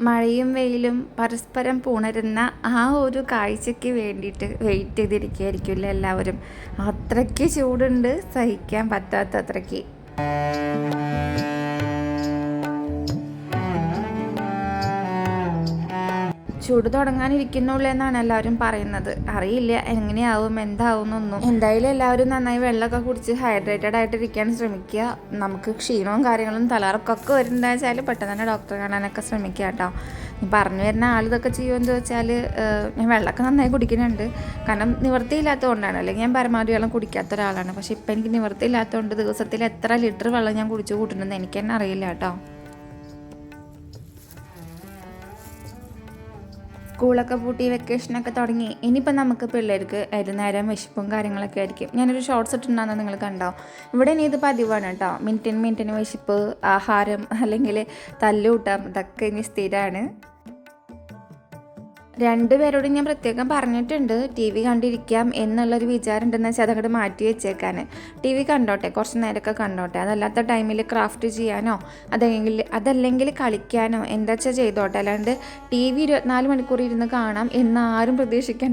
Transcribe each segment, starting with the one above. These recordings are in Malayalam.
മഴയും വെയിലും പരസ്പരം പുണരുന്ന ആ ഒരു കാഴ്ചയ്ക്ക് വേണ്ടിയിട്ട് വെയിറ്റ് ചെയ്തിരിക്കുകയായിരിക്കില്ല എല്ലാവരും? അത്രയ്ക്ക് ചൂടുണ്ട് സഹിക്കാൻ പറ്റാത്ത അത്രയ്ക്ക് ചൂട് തുടങ്ങാനിരിക്കുന്നുള്ളൂ എന്നാണ് എല്ലാവരും പറയുന്നത്. അറിയില്ല എങ്ങനെയാവും എന്താവും എന്നൊന്നും. എന്തായാലും എല്ലാവരും നന്നായി വെള്ളമൊക്കെ കുടിച്ച് ഹൈഡ്രേറ്റഡ് ആയിട്ട് ഇരിക്കാൻ ശ്രമിക്കുക. നമുക്ക് ക്ഷീണവും കാര്യങ്ങളും തലറക്കൊക്കെ വരുന്നതെന്ന് വെച്ചാൽ പെട്ടെന്ന് തന്നെ ഡോക്ടറെ കാണാനൊക്കെ ശ്രമിക്കുക കേട്ടോ. പറഞ്ഞു വരുന്ന ആൾ ഇതൊക്കെ ചെയ്യുമെന്ന് വെച്ചാൽ ഞാൻ വെള്ളമൊക്കെ നന്നായി കുടിക്കുന്നുണ്ട്. കാരണം നിവൃത്തിയില്ലാത്തതുകൊണ്ടാണ്. അല്ലെങ്കിൽ ഞാൻ പരമാവധി വെള്ളം കുടിക്കാത്ത ഒരാളാണ്. പക്ഷേ ഇപ്പം എനിക്ക് നിവൃത്തിയില്ലാത്തതുകൊണ്ട് ദിവസത്തിൽ എത്ര ലിറ്റർ വെള്ളം ഞാൻ കുടിച്ചു കൂട്ടുന്നുണ്ടെന്ന് എനിക്ക് തന്നെ അറിയില്ല കേട്ടോ. സ്കൂളൊക്കെ പൂട്ടി വെക്കേഷനൊക്കെ തുടങ്ങി. ഇനിയിപ്പോൾ നമുക്ക് പിള്ളേർക്ക് നേരം വിശപ്പും കാര്യങ്ങളൊക്കെ ആയിരിക്കും. ഞാനൊരു ഷോർട്സ് ഇട്ടുണ്ടാകുന്നത് നിങ്ങൾ കണ്ടോ? ഇവിടെ ഇനി ഇത് പതിവാണ് കേട്ടോ. മിനിറ്റിന് മിനിറ്റിന് വിശപ്പ് ആഹാരം അല്ലെങ്കിൽ തല്ലുകൂട്ടാം ഇതൊക്കെ ഇനി സ്ഥിരമാണ് രണ്ടുപേരോടും ഞാൻ പ്രത്യേകം പറഞ്ഞിട്ടുണ്ട്. ടി വി കണ്ടിരിക്കാം എന്നുള്ളൊരു വിചാരം ഉണ്ടെന്ന് വെച്ചാൽ അതങ്ങോട്ട് മാറ്റി വെച്ചേക്കാൻ ടി വി കണ്ടോട്ടെ കുറച്ച് നേരമൊക്കെ കണ്ടോട്ടെ. അതല്ലാത്ത ടൈമിൽ ക്രാഫ്റ്റ് ചെയ്യാനോ അതല്ലെങ്കിൽ അതല്ലെങ്കിൽ കളിക്കാനോ എന്താ വെച്ചാൽ ചെയ്തോട്ടെ. അല്ലാണ്ട് ടി വി ഇരുപത്തിനാല് മണിക്കൂർ ഇരുന്ന് കാണാം എന്ന് ആരും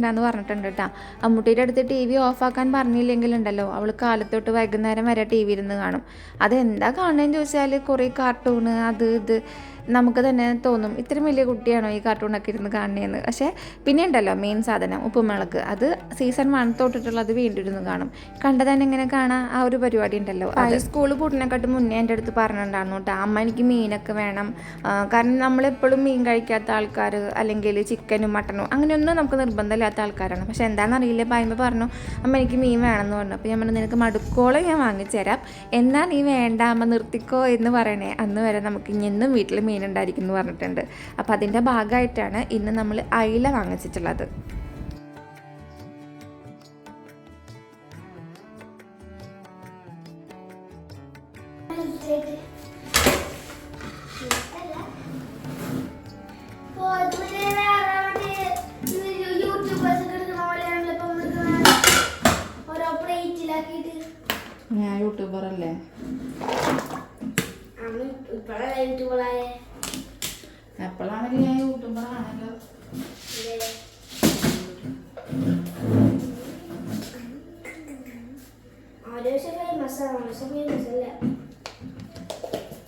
എന്ന് പറഞ്ഞിട്ടുണ്ട് കേട്ടോ. അമ്മൂട്ടിയുടെ അടുത്ത് ടി വി ഓഫാക്കാൻ പറഞ്ഞില്ലെങ്കിലുണ്ടല്ലോ അവൾ കാലത്തോട്ട് വൈകുന്നേരം വരെ ടി വി ഇരുന്ന് കാണും. അതെന്താ കാണുന്നതെന്ന് ചോദിച്ചാൽ കുറേ കാർട്ടൂണ് അത് ഇത് നമുക്ക് തന്നെ തോന്നും ഇത്രയും വലിയ കുട്ടിയാണോ ഈ കാർട്ടൂണൊക്കെ ഇരുന്ന് കാണുന്നതെന്ന്. പക്ഷേ പിന്നെ ഉണ്ടല്ലോ മെയിൻ സാധനം ഉപ്പുമിളക്ക് അത് സീസൺ വൺ തൊട്ടിട്ടുള്ളത് വീണ്ടും ഇരുന്ന് കാണും. കണ്ടത് തന്നെ ഇങ്ങനെ കാണാൻ ആ ഒരു പരിപാടി ഉണ്ടല്ലോ. അത്. സ്കൂൾ പൂട്ടിനെക്കാട്ട് മുന്നേ എന്റെ അടുത്ത് പറഞ്ഞിട്ടുണ്ടായിരുന്നു കേട്ടോ അമ്മ എനിക്ക് മീനൊക്കെ വേണം. കാരണം നമ്മളെപ്പോഴും മീൻ കഴിക്കാത്ത ആൾക്കാർ അല്ലെങ്കിൽ ചിക്കനും മട്ടനും അങ്ങനെയൊന്നും നമുക്ക് നിർബന്ധമില്ലാത്ത ആൾക്കാരാണ്. പക്ഷേ എന്താണെന്നറിയില്ല പായുമ്പോൾ പറഞ്ഞു അമ്മ എനിക്ക് മീൻ വേണമെന്ന് പറഞ്ഞു. അപ്പോൾ ഞാൻ പറഞ്ഞു നിനക്ക് മടുക്കോളം ഞാൻ വാങ്ങിച്ചു തരാം എന്നാൽ നീ വേണ്ട അമ്മ നിർത്തിക്കോ എന്ന് പറയണേ. അന്ന് വരെ നമുക്ക് ഇനി എന്നും വീട്ടിൽ മീൻ ഉണ്ടായിരിക്കും എന്ന് പറഞ്ഞിട്ടുണ്ട്. അപ്പോൾ അതിന്റെ ഭാഗമായിട്ടാണ് ഇന്ന് നമ്മൾ അയില വാങ്ങിച്ചിട്ടുള്ളത്. ഞാൻ യൂട്യൂബർ അല്ലേ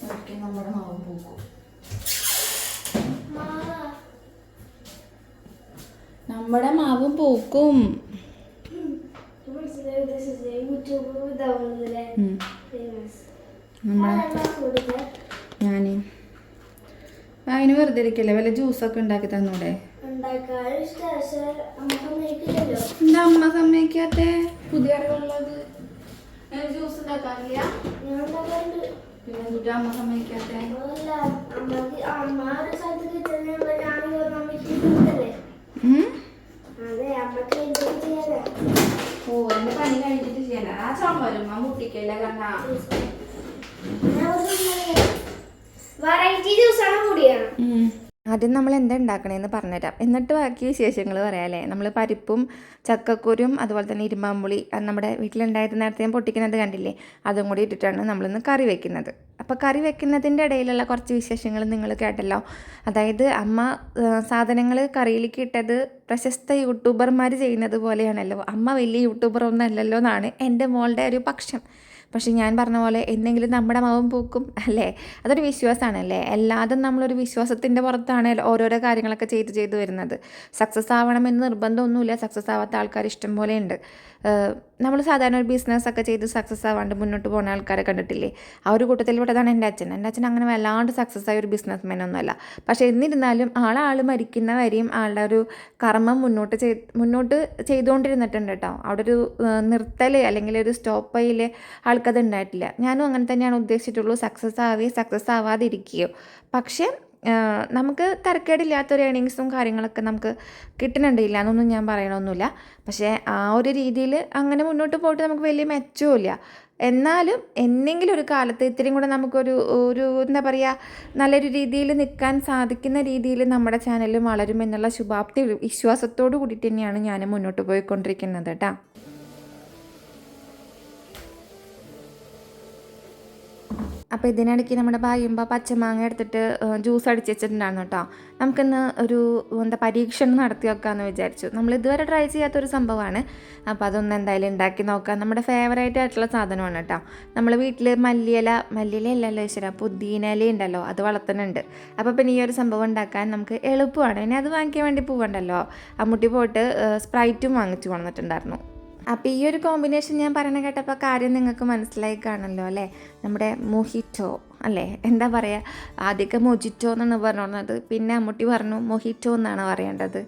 അതൊക്കെ നമ്മുടെ മാവും പൂക്കും. നമ്മുടെ മാവും പൂക്കും. ഞാൻ അതിന് വെറുതെ ഇരിക്കല്ലേ? വല്ല ജ്യൂസൊക്കെ ഉണ്ടാക്കി തന്നൂടെ? എന്താ അമ്മ സമ്മതിക്കാത്തെ? പുതിയ അറിവുള്ളത്. ജ്യൂസ് ഉണ്ടാക്കാറില്ല? പിന്നെ എന്തുട്ടാ അമ്മ സമ്മതിക്കാത്തെ? ഓ എന്റെ പണി കഴിഞ്ഞിട്ട് ചെയ്യാനാ? ആ ചുമരും ആ മുട്ടിക്കല്ല കാരണം വെറൈറ്റി ജ്യൂസാണ് കൂടിയാണ്. ആദ്യം നമ്മൾ എന്താ ഉണ്ടാക്കണേന്ന് പറഞ്ഞുതരാം. എന്നിട്ട് ബാക്കി വിശേഷങ്ങൾ പറയാമല്ലേ നമ്മൾ പരിപ്പും ചക്കക്കുരും അതുപോലെ തന്നെ ഇരുമ്പാമ്പുളി നമ്മുടെ വീട്ടിലുണ്ടായിരുന്ന നേരത്തെ ഞാൻ പൊട്ടിക്കുന്നത് കണ്ടില്ലേ? അതും കൂടി ഇട്ടിട്ടാണ് നമ്മളിന്ന് കറി വെക്കുന്നത്. അപ്പോൾ കറി വെക്കുന്നതിന്റെ ഇടയിലുള്ള കുറച്ച് വിശേഷങ്ങൾ നിങ്ങൾ കേട്ടല്ലോ. അതായത് അമ്മ സാധനങ്ങൾ കറിയിലേക്ക് ഇട്ടത് പ്രശസ്ത യൂട്യൂബർമാർ ചെയ്യുന്നത് പോലെയാണല്ലോ. അമ്മ വലിയ യൂട്യൂബർ ഒന്നും അല്ലല്ലോ എന്നാണ് എന്റെ മോളുടെ ഒരു പക്ഷം. പക്ഷെ ഞാൻ പറഞ്ഞ പോലെ എന്തെങ്കിലും നമ്മുടെ മാവും പൂക്കും അല്ലേ? അതൊരു വിശ്വാസമാണല്ലേ? അല്ലാതെ നമ്മളൊരു വിശ്വാസത്തിന്റെ പുറത്താണ് ഓരോരോ കാര്യങ്ങളൊക്കെ ചെയ്ത് ചെയ്ത് വരുന്നത്. സക്സസ് ആവണമെന്ന് നിർബന്ധമൊന്നുമില്ല. സക്സസ് ആവാത്ത ആൾക്കാർ ഇഷ്ടം പോലെ ഉണ്ട്. നമ്മൾ സാധാരണ ഒരു ബിസിനസ്സൊക്കെ ചെയ്ത് സക്സസ് ആവാണ്ട് മുന്നോട്ട് പോകുന്ന ആൾക്കാരെ കണ്ടിട്ടില്ലേ? ആ ഒരു കൂട്ടത്തിൽ പെട്ടതാണ് എന്റെ അച്ഛൻ. എന്റെ അച്ഛൻ അങ്ങനെ വല്ലാണ്ട് സക്സസ് ആയ ഒരു ബിസിനസ് മാൻ ഒന്നുമല്ല. പക്ഷേ എന്നിരുന്നാലും ആളെ ആൾ മരിക്കുന്ന വരെയും ആളുടെ ഒരു കർമ്മം മുന്നോട്ട് ചെയ് മുന്നോട്ട് ചെയ്തുകൊണ്ടിരുന്നിട്ടുണ്ട് കേട്ടോ. അവിടെ ഒരു നിർത്തൽ അല്ലെങ്കിൽ ഒരു സ്റ്റോപ്പ് ചെയ്യൽ ആൾക്കത് ഉണ്ടായിട്ടില്ല. ഞാനും അങ്ങനെ തന്നെയാണ് ഉദ്ദേശിച്ചിട്ടുള്ളൂ. Success ആവുകയോ success ആവാതിരിക്കുകയോ. പക്ഷേ നമുക്ക് തരക്കേടില്ലാത്തൊരു ഏണിങ്സും കാര്യങ്ങളൊക്കെ നമുക്ക് കിട്ടുന്നുണ്ട് ഇല്ല എന്നൊന്നും ഞാൻ പറയണമൊന്നുമില്ല പക്ഷേ ആ ഒരു രീതിയിൽ അങ്ങനെ മുന്നോട്ട് പോയിട്ട് നമുക്ക് വലിയ മെച്ചവുമില്ല എന്നാലും എന്നെങ്കിലും ഒരു കാലത്ത് ഇത്രയും കൂടെ നമുക്കൊരു ഒരു എന്താ പറയുക നല്ലൊരു രീതിയിൽ നിൽക്കാൻ സാധിക്കുന്ന രീതിയിൽ നമ്മുടെ ചാനലും വളരും എന്നുള്ള ശുഭാപ്തി വിശ്വാസത്തോടു കൂടിയിട്ട് തന്നെയാണ് ഞാൻ മുന്നോട്ട് പോയിക്കൊണ്ടിരിക്കുന്നത് കേട്ടോ. അപ്പോൾ ഇതിനിടയ്ക്ക് നമ്മുടെ ഭാഗ്യമ്പ പച്ചമാങ്ങ എടുത്തിട്ട് ജ്യൂസ് അടിച്ച് വെച്ചിട്ടുണ്ടായിരുന്നു കേട്ടോ. നമുക്കിന്ന് ഒരു എന്താ പരീക്ഷണം നടത്തി നോക്കാമെന്ന് വിചാരിച്ചു. നമ്മൾ ഇതുവരെ ട്രൈ ചെയ്യാത്തൊരു സംഭവമാണ്. അപ്പോൾ അതൊന്ന് എന്തായാലും ഉണ്ടാക്കി നോക്കാം. നമ്മുടെ ഫേവറേറ്റ് ആയിട്ടുള്ള സാധനമാണ് കേട്ടോ. നമ്മൾ വീട്ടിൽ മല്ലിയില മല്ലിയില ഇല്ലല്ലോ ഈശ്വര പുതിന ഇല ഉണ്ടല്ലോ അത് വളർത്തുന്നുണ്ട്. അപ്പോൾ പിന്നെ ഈ ഒരു സംഭവം ഉണ്ടാക്കാൻ നമുക്ക് എളുപ്പമാണ്. പിന്നെ അത് വാങ്ങിക്കാൻ വേണ്ടി പോകണ്ടല്ലോ അമ്മുട്ടി പോയിട്ട് സ്പ്രൈറ്റും വാങ്ങിച്ചു കൊണ്ടിട്ടുണ്ടായിരുന്നു അപ്പോൾ ഈ ഒരു കോമ്പിനേഷൻ ഞാൻ പറയണ കേട്ടപ്പോൾ കാര്യം നിങ്ങൾക്ക് മനസ്സിലായി കാണല്ലോ അല്ലേ? നമ്മുടെ മൊഹിറ്റോ അല്ലേ? എന്താ പറയുക ആദ്യമൊക്കെ മൊജിറ്റോ എന്നാണ് പറഞ്ഞത് പിന്നെ അമ്മുട്ടി പറഞ്ഞു മൊഹിറ്റോ എന്നാണ് പറയേണ്ടത്.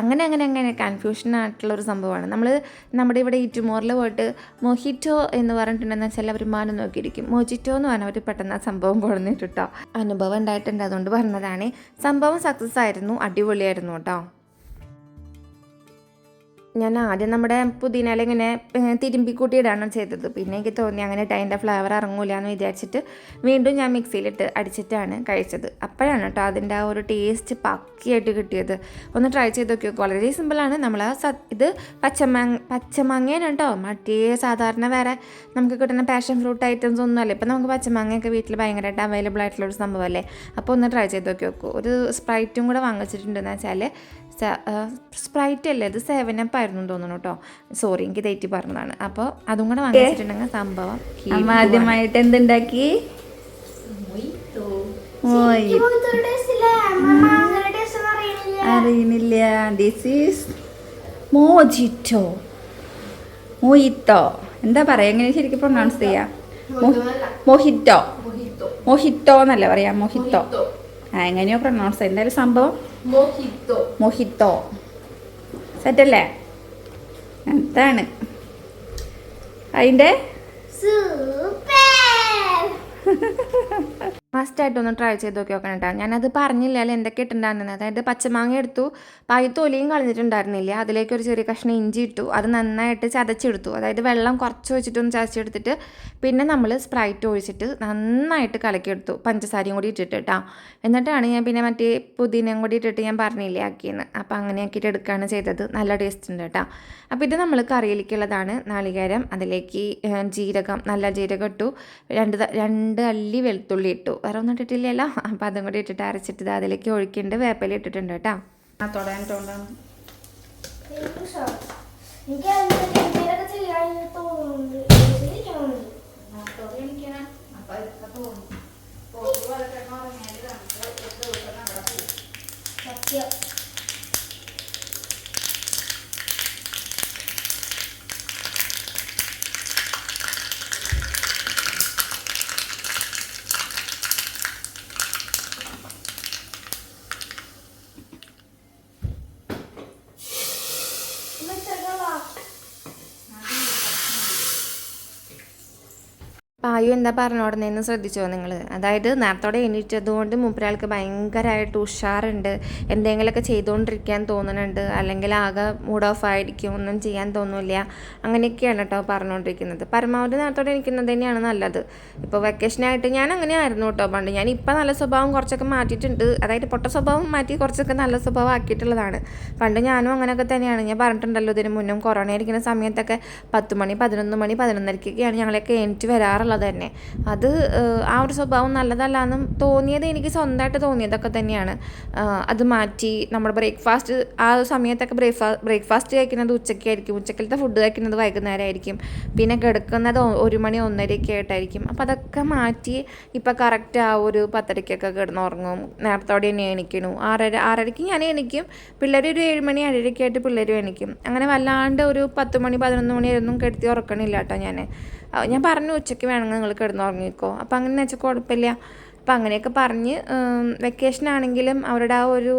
അങ്ങനെ അങ്ങനെ അങ്ങനെ കൺഫ്യൂഷൻ ആയിട്ടുള്ള ഒരു സംഭവമാണ്. നമ്മൾ നമ്മുടെ ഇവിടെ ഇറ്റുമോറിൽ പോയിട്ട് മൊഹിറ്റോ എന്ന് പറഞ്ഞിട്ടുണ്ടെന്ന് വെച്ചാൽ അവർ മാനം നോക്കിയിരിക്കും. മൊജിറ്റോ എന്ന് പറഞ്ഞാൽ അവർ പെട്ടെന്ന് ആ സംഭവം കൊടുന്നിട്ട് കേട്ടോ അനുഭവം ഉണ്ടായിട്ടുണ്ട്. അതുകൊണ്ട് പറഞ്ഞതാണ്. സംഭവം സക്സസ് ആയിരുന്നു. അടിപൊളിയായിരുന്നു കേട്ടോ ഞാൻ ആദ്യം നമ്മുടെ പുതിനയില ഇങ്ങനെ തിരുമ്പിക്കൂട്ടിയിടാണ് തിരുമ്പി കൂട്ടിയിടാണ് ചെയ്തത്. പിന്നെ എനിക്ക് തോന്നി അങ്ങനെ അതിന്റെ ഫ്ലേവർ ഇറങ്ങൂല എന്ന് വിചാരിച്ചിട്ട് വീണ്ടും ഞാൻ മിക്സിയിലിട്ട് അടിച്ചിട്ടാണ് കഴിച്ചത്. അപ്പോഴാണ് കേട്ടോ അതിന്റെ ആ ഒരു ടേസ്റ്റ് പക്കിയായിട്ട് കിട്ടിയത്. ഒന്ന് ട്രൈ ചെയ്ത് നോക്കി നോക്കുക വളരെ സിമ്പിളാണ്. നമ്മൾ ആ ഇത് പച്ചമാങ്ങ പച്ചമാങ്ങയാണ് കേട്ടോ. മറ്റേ സാധാരണ വേറെ നമുക്ക് കിട്ടുന്ന പാഷൻ ഫ്രൂട്ട് ഐറ്റംസ് ഒന്നും അല്ല. ഇപ്പം നമുക്ക് പച്ചമാങ്ങയൊക്കെ വീട്ടിൽ ഭയങ്കരമായിട്ട് അവൈലബിൾ ആയിട്ടുള്ള ഒരു സംഭവമല്ലേ അപ്പോൾ ഒന്ന് ട്രൈ ചെയ്ത് നോക്കി നോക്കൂ. ഒരു സ്പ്രൈറ്റും കൂടെ വാങ്ങിച്ചിട്ടുണ്ടെന്ന് വെച്ചാൽ സ്പ്രൈറ്റ് അല്ലേ? ഇത് സെവൻ അപ്പ് ആയിരുന്നു തോന്നുന്നു കേട്ടോ സോറി എനിക്ക് തെറ്റി പറഞ്ഞതാണ്. അപ്പോൾ അതും കൂടെ വാങ്ങിച്ചിട്ടുണ്ടെങ്കിൽ സംഭവം അമ്മ ആദ്യമായിട്ട് എന്തുണ്ടാക്കി? അറിയുന്നില്ല ദിസ് ഈസ് മോജിറ്റോ. മോയിത്തോ. എന്താ പറയാ? എങ്ങനെ ശരിക്കും പ്രൊണൗൺസ് ചെയ്യാം? മൊഹിറ്റോ മൊഹിറ്റോ എന്നല്ലേ പറയാ? മോഹിറ്റോ ആ എങ്ങനെയോ പ്രൊണൗൺസ് ചെയ്യാം. എന്തായാലും സംഭവം മൊഹിത്തോ. സെറ്റല്ലേ? എന്താണ്? അതിന്റെ സൂപ്പർ മസ്റ്റായിട്ട് ഒന്ന് ട്രൈ ചെയ്ത് നോക്കി നോക്കണം കേട്ടോ ഞാനത് പറഞ്ഞില്ല അല്ല എന്തൊക്കെ ഇട്ടുണ്ടായിരുന്നത് അതായത് പച്ചമാങ്ങ എടുത്തു പായി തൊലിയും കളഞ്ഞിട്ടുണ്ടായിരുന്നില്ല. അതിലേക്ക് ഒരു ചെറിയ കഷ്ണം ഇഞ്ചി ഇട്ടു. അത് നന്നായിട്ട് ചതച്ചെടുത്തു. അതായത് വെള്ളം കുറച്ച് വെച്ചിട്ടൊന്ന് ചതച്ചെടുത്തിട്ട് പിന്നെ നമ്മൾ സ്പ്രൈറ്റ് ഒഴിച്ചിട്ട് നന്നായിട്ട് കലക്കിയെടുത്തു. പഞ്ചസാരയും കൂടി ഇട്ടിട്ട് കേട്ടോ എന്നിട്ടാണ് ഞാൻ പിന്നെ മറ്റേ പുതിനയും കൂടി ഇട്ടിട്ട് ഞാൻ പറഞ്ഞില്ലേ ആക്കിയെന്ന്. അപ്പോൾ അങ്ങനെ ആക്കിയിട്ട് എടുക്കുകയാണ് ചെയ്തത്. നല്ല ടേസ്റ്റ് ഉണ്ട് കേട്ടോ അപ്പോൾ ഇത് നമ്മൾ കറിയിലേക്കുള്ളതാണ്. നാളികേരം അതിലേക്ക് ജീരകം നല്ല ജീരകം ഇട്ടു. രണ്ട് രണ്ട് അല്ലി വെളുത്തുള്ളി ഇട്ടു. വേറെ ഒന്നും ഇട്ടിട്ടില്ലല്ലോ. അപ്പോൾ അതും കൂടി ഇട്ടിട്ട് അരച്ചിട്ട് ഇത് അതിലേക്ക് ഒഴിക്കേണ്ട. വേപ്പില ഇട്ടിട്ടുണ്ട് കേട്ടോ. ആ തൊടാൻ. സത്യം ഇത് ഇത്രയ്ക്കുള്ളോ? പായു എന്താ പറഞ്ഞോടുന്നതെന്ന് ശ്രദ്ധിച്ചോ നിങ്ങൾ അതായത് നേരത്തോടെ എണീറ്റതുകൊണ്ട് മൂപ്പരാൾക്ക് ഭയങ്കരമായിട്ട് ഉഷാറുണ്ട്. എന്തെങ്കിലുമൊക്കെ ചെയ്തുകൊണ്ടിരിക്കാൻ തോന്നുന്നുണ്ട് അല്ലെങ്കിൽ ആകെ മൂഡ് ഓഫ് ആയിരിക്കും. ഒന്നും ചെയ്യാൻ തോന്നില്ല. അങ്ങനെയൊക്കെയാണ് കേട്ടോ പറഞ്ഞുകൊണ്ടിരിക്കുന്നത് പരമാവധി നേരത്തോടെ എണീക്കുന്നത് തന്നെയാണ് നല്ലത്. ഇപ്പോൾ വെക്കേഷനായിട്ട് ഞാൻ അങ്ങനെ ആയിരുന്നു കേട്ടോ പണ്ട്. ഞാൻ ഇപ്പം നല്ല സ്വഭാവം കുറച്ചൊക്കെ മാറ്റിയിട്ടുണ്ട്. അതായത് പൊട്ട സ്വഭാവം മാറ്റി കുറച്ചൊക്കെ നല്ല സ്വഭാവം ആക്കിയിട്ടുള്ളതാണ്. പണ്ട് ഞാനും അങ്ങനെയൊക്കെ തന്നെയാണ്. ഞാൻ പറഞ്ഞിട്ടുണ്ടല്ലോ ഇതിന് മുന്നും കൊറോണ ഇരിക്കുന്ന സമയത്തൊക്കെ പത്ത് മണി പതിനൊന്ന് മണി പതിനൊന്നരക്കൊക്കെയാണ് ഞങ്ങളൊക്കെ എണീറ്റ് വരാറുള്ളത്. തന്നെ. അത് ആ ഒരു സ്വഭാവം നല്ലതല്ല എന്നും തോന്നിയത് എനിക്ക് സ്വന്തമായിട്ട് തോന്നിയതൊക്കെ തന്നെയാണ്. അത് മാറ്റി നമ്മൾ ബ്രേക്ക്ഫാസ്റ്റ് ആ സമയത്തൊക്കെ ബ്രേക്ക്ഫാ ബ്രേക്ക്ഫാസ്റ്റ് കഴിക്കുന്നത് ഉച്ചയ്ക്കായിരിക്കും. ഉച്ചക്കലത്തെ ഫുഡ് കഴിക്കുന്നത് വൈകുന്നേരമായിരിക്കും. പിന്നെ കിടക്കുന്നത് ഒരു മണി ഒന്നരയൊക്കെ ആയിട്ടായിരിക്കും. അപ്പോൾ അതൊക്കെ മാറ്റി ഇപ്പോൾ കറക്റ്റ് ആ ഒരു പത്തരയ്ക്കൊക്കെ കിടന്നുറങ്ങും. നേരത്തോടെ തന്നെ എണിക്കണു. ആറര ആറരയ്ക്ക് ഞാൻ എണിക്കും. പിള്ളേർ ഒരു ഏഴ് മണി ഏഴരയ്ക്ക് ആയിട്ട് പിള്ളേരും എണിക്കും. അങ്ങനെ വല്ലാണ്ട് ഒരു പത്ത് മണി പതിനൊന്ന് മണിയൊന്നും കിടത്തി ഉറക്കണില്ല കേട്ടോ ഞാൻ ഞാൻ പറഞ്ഞു ഉച്ചയ്ക്ക് വേണമെങ്കിൽ നിങ്ങൾ കിടന്നുറങ്ങിക്കോ. അപ്പോൾ അങ്ങനെ വെച്ചാൽ കുഴപ്പമില്ല. അപ്പം അങ്ങനെയൊക്കെ പറഞ്ഞ് വെക്കേഷൻ ആണെങ്കിലും അവരുടെ ആ ഒരു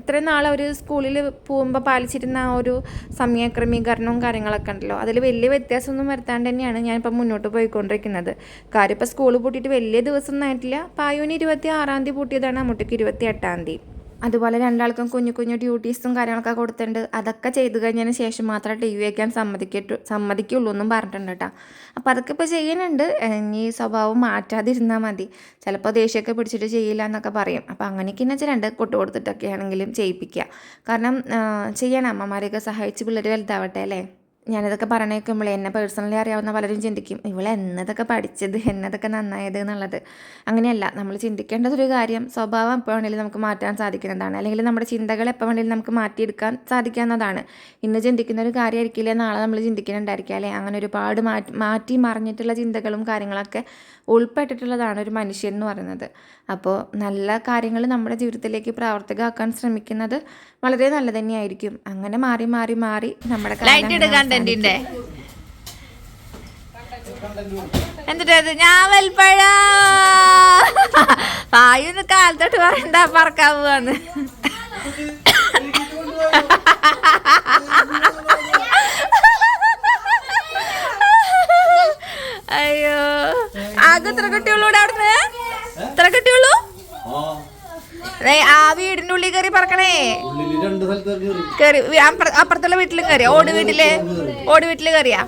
ഇത്രയും നാൾ അവർ സ്കൂളിൽ പോകുമ്പോൾ പാലിച്ചിരുന്ന ആ ഒരു സമയക്രമീകരണവും കാര്യങ്ങളൊക്കെ ഉണ്ടല്ലോ. അതിൽ വലിയ വ്യത്യാസമൊന്നും വരുത്താണ്ട് തന്നെയാണ് ഞാനിപ്പോൾ മുന്നോട്ട് പോയിക്കൊണ്ടിരിക്കുന്നത്. കാര്യം ഇപ്പോൾ സ്കൂൾ പൂട്ടിയിട്ട് വലിയ ദിവസമൊന്നും ആയിട്ടില്ല. പായുവിന് ഇരുപത്തി ആറാം തീയതി പൂട്ടിയതാണ് അമ്മൂട്ടിക്ക് ഇരുപത്തി എട്ടാം തീയതി. അതുപോലെ രണ്ടാൾക്കും കുഞ്ഞു കുഞ്ഞു ഡ്യൂട്ടീസും കാര്യങ്ങളൊക്കെ കൊടുത്തിട്ടുണ്ട്. അതൊക്കെ ചെയ്ത് കഴിഞ്ഞതിന് ശേഷം മാത്രമേ ടി വി വയ്ക്കാൻ സമ്മതിക്കട്ടു സമ്മതിക്കുള്ളൂ എന്നും പറഞ്ഞിട്ടുണ്ട് കേട്ടോ. അപ്പോൾ അതൊക്കെ ഇപ്പോൾ ചെയ്യുന്നുണ്ട്. ഇനി സ്വഭാവം മാറ്റാതിരുന്നാൽ മതി. ചിലപ്പോൾ ദേഷ്യമൊക്കെ പിടിച്ചിട്ട് ചെയ്യില്ല എന്നൊക്കെ പറയും. അപ്പോൾ അങ്ങനെയൊക്കെ എന്ന് വെച്ചാൽ രണ്ട് കൊട്ടു കൊടുത്തിട്ടൊക്കെ ആണെങ്കിലും ചെയ്യിപ്പിക്കുക. കാരണം ചെയ്യണം. അമ്മമാരെയൊക്കെ സഹായിച്ച് പിള്ളേർ വലുതാവട്ടെ അല്ലേ? ഞാനിതൊക്കെ പറഞ്ഞു പറഞ്ഞേക്കുമ്പോൾ എന്നെ പേഴ്സണലി അറിയാവുന്ന പലരും ചിന്തിക്കും ഇവൾ എന്നതൊക്കെ പഠിച്ചത് എന്നതൊക്കെ നന്നായത് എന്നുള്ളത്. അങ്ങനെയല്ല നമ്മൾ ചിന്തിക്കേണ്ടതൊരു കാര്യം സ്വഭാവം എപ്പോൾ വേണമെങ്കിലും നമുക്ക് മാറ്റാൻ സാധിക്കുന്നതാണ്. അല്ലെങ്കിൽ നമ്മുടെ ചിന്തകൾ എപ്പോൾ വേണമെങ്കിലും നമുക്ക് മാറ്റിയെടുക്കാൻ സാധിക്കാവുന്നതാണ്. ഇന്ന് ചിന്തിക്കുന്ന ഒരു കാര്യമായിരിക്കില്ല നാളെ നമ്മൾ ചിന്തിക്കുന്നുണ്ടായിരിക്കുക അല്ലേ? അങ്ങനെ ഒരുപാട് മാറ്റി മാറ്റി മറിഞ്ഞിട്ടുള്ള ചിന്തകളും കാര്യങ്ങളൊക്കെ ഉൾപ്പെട്ടിട്ടുള്ളതാണ് ഒരു മനുഷ്യൻ എന്ന് പറയുന്നത്. അപ്പോൾ നല്ല കാര്യങ്ങൾ നമ്മുടെ ജീവിതത്തിലേക്ക് പ്രാവർത്തികമാക്കാൻ ശ്രമിക്കുന്നത് വളരെ നല്ലത് തന്നെയായിരിക്കും. അങ്ങനെ മാറി മാറി മാറി നമ്മുടെ കണ്ടന്റിന്റെ. എന്നിട്ടത് ഞാൻ പഴ കാലത്തോട്ട് പറയണ്ട പറക്കാൻ പോവാന്ന് അയ്യോ. ആകെ ഇത്ര കുട്ടികളൂടെ അവിടുന്ന്? ഇത്ര കുട്ടിയുള്ളൂ ആ വീടിന്റെ ഉള്ളിൽ കയറി പറക്കണേ. കയറി. അപ്പുറത്തുള്ള വീട്ടിലും കയറി. ഓട് വീട്ടിൽ. ഓട് വീട്ടിൽ കയറിയാ?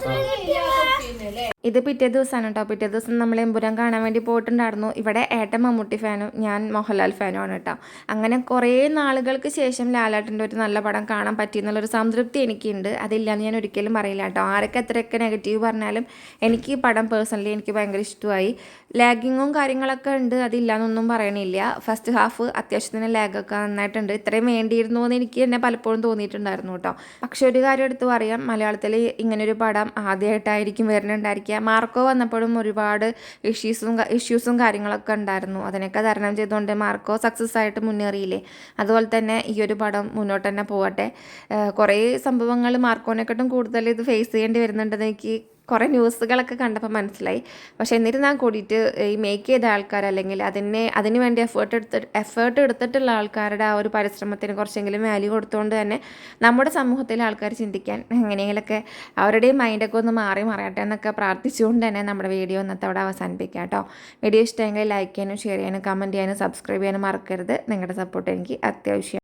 ഇത് പിറ്റേ ദിവസമാണ് കേട്ടോ പിറ്റേ ദിവസം നമ്മൾ എമ്പുരാൻ കാണാൻ വേണ്ടി പോയിട്ടുണ്ടായിരുന്നു. ഇവിടെ ഏട്ടൻ മമ്മൂട്ടി ഫാനും ഞാൻ മോഹൻലാൽ ഫാനും ആണ് കേട്ടോ അങ്ങനെ കുറേ നാളുകൾക്ക് ശേഷം ലാലേട്ടന്റെ ഒരു നല്ല പടം കാണാൻ പറ്റി എന്നുള്ളൊരു സംതൃപ്തി എനിക്കുണ്ട്. അതില്ലാന്ന് ഞാൻ ഒരിക്കലും പറയില്ല കേട്ടോ ആരൊക്കെ എത്രയൊക്കെ നെഗറ്റീവ് പറഞ്ഞാലും എനിക്ക് ഈ പടം പേഴ്സണലി എനിക്ക് ഭയങ്കര ഇഷ്ടമായി. ലാഗിങ്ങും കാര്യങ്ങളൊക്കെ ഉണ്ട്. അതില്ലാന്നൊന്നും പറയണില്ല. ഫസ്റ്റ് ഹാഫ് അത്യാവശ്യത്തിന് ലാഗൊക്കെ നന്നായിട്ടുണ്ട്. ഇത്രയും വേണ്ടിയിരുന്നു എന്ന് എനിക്ക് തന്നെ പലപ്പോഴും തോന്നിയിട്ടുണ്ടായിരുന്നു കേട്ടോ പക്ഷെ ഒരു കാര്യം എടുത്ത് പറയാം. മലയാളത്തിൽ ഇങ്ങനൊരു പടം ആദ്യമായിട്ടായിരിക്കും വരുന്നുണ്ടായിരിക്കുക. മാർക്കോ വന്നപ്പോഴും ഒരുപാട് ഇഷ്യൂസും ഇഷ്യൂസും കാര്യങ്ങളൊക്കെ ഉണ്ടായിരുന്നു. അതിനൊക്കെ തരണം ചെയ്തുകൊണ്ട് മാർക്കോ സക്സസ് ആയിട്ട് മുന്നേറിയില്ലേ? അതുപോലെ തന്നെ ഈ ഒരു പടം മുന്നോട്ട് തന്നെ പോകട്ടെ കുറേ സംഭവങ്ങൾ മാർക്കോനെക്കാട്ടും കൂടുതൽ ഇത് ഫേസ് ചെയ്യേണ്ടി വരുന്നുണ്ടെന്ന് എനിക്ക് കുറേ ന്യൂസുകളൊക്കെ കണ്ടപ്പോൾ മനസ്സിലായി. പക്ഷേ എന്നിരുന്നാൽ കൂടിയിട്ട് ഈ മേക്ക് ചെയ്ത ആൾക്കാർ അല്ലെങ്കിൽ അതിനെ അതിന് വേണ്ടി എഫേർട്ട് എടുത്ത് എഫേർട്ട് എടുത്തിട്ടുള്ള ആൾക്കാരുടെ ആ ഒരു പരിശ്രമത്തിന് കുറച്ചെങ്കിലും വാല്യൂ കൊടുത്തുകൊണ്ട് തന്നെ നമ്മുടെ സമൂഹത്തിലെ ആൾക്കാർ ചിന്തിക്കാൻ എങ്ങനെയെങ്കിലൊക്കെ അവരുടെയും മൈൻഡൊക്കെ ഒന്ന് മാറി മറിയട്ടെ എന്നൊക്കെ പ്രാർത്ഥിച്ചുകൊണ്ട് തന്നെ നമ്മുടെ വീഡിയോ ഇന്നത്തെ അവിടെ അവസാനിപ്പിക്കാം കേട്ടോ. വീഡിയോ ഇഷ്ടമെങ്കിൽ ലൈക്ക് ചെയ്യാനും ഷെയർ ചെയ്യാനും കമന്റ് ചെയ്യാനും സബ്സ്ക്രൈബ് ചെയ്യാനും മറക്കരുത്. നിങ്ങളുടെ സപ്പോർട്ട് എനിക്ക് അത്യാവശ്യം.